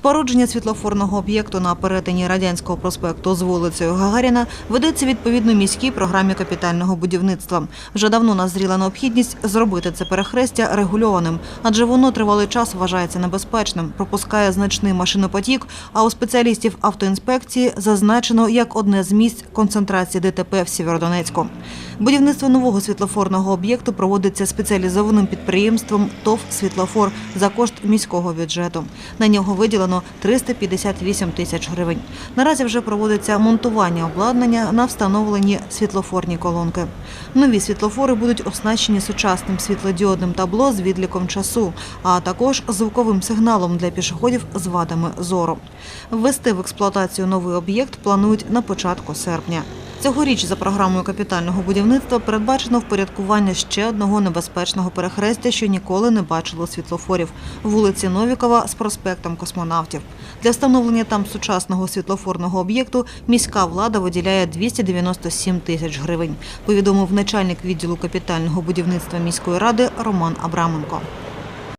Спорудження світлофорного об'єкту на перетині радянського проспекту з вулицею Гагаріна ведеться відповідно міській програмі капітального будівництва. Вже давно назріла необхідність зробити це перехрестя регульованим, адже воно тривалий час вважається небезпечним, пропускає значний машинопотік. А у спеціалістів автоінспекції зазначено як одне з місць концентрації ДТП в Сєвєродонецьку. Будівництво нового світлофорного об'єкту проводиться спеціалізованим підприємством ТОВ «Світлофор» за кошт міського бюджету. На нього виділено 358 тисяч гривень. Наразі вже проводиться монтування обладнання на встановлені світлофорні колонки. Нові світлофори будуть оснащені сучасним світлодіодним табло з відліком часу, а також звуковим сигналом для пішоходів з вадами зору. Ввести в експлуатацію новий об'єкт планують на початку серпня. Цьогоріч за програмою капітального будівництва передбачено впорядкування ще одного небезпечного перехрестя, що ніколи не бачило світлофорів вулиці Новікова з проспектом космонавтів. Для встановлення там сучасного світлофорного об'єкту міська влада виділяє 297 тисяч гривень. Повідомив начальник відділу капітального будівництва міської ради Роман Абраменко.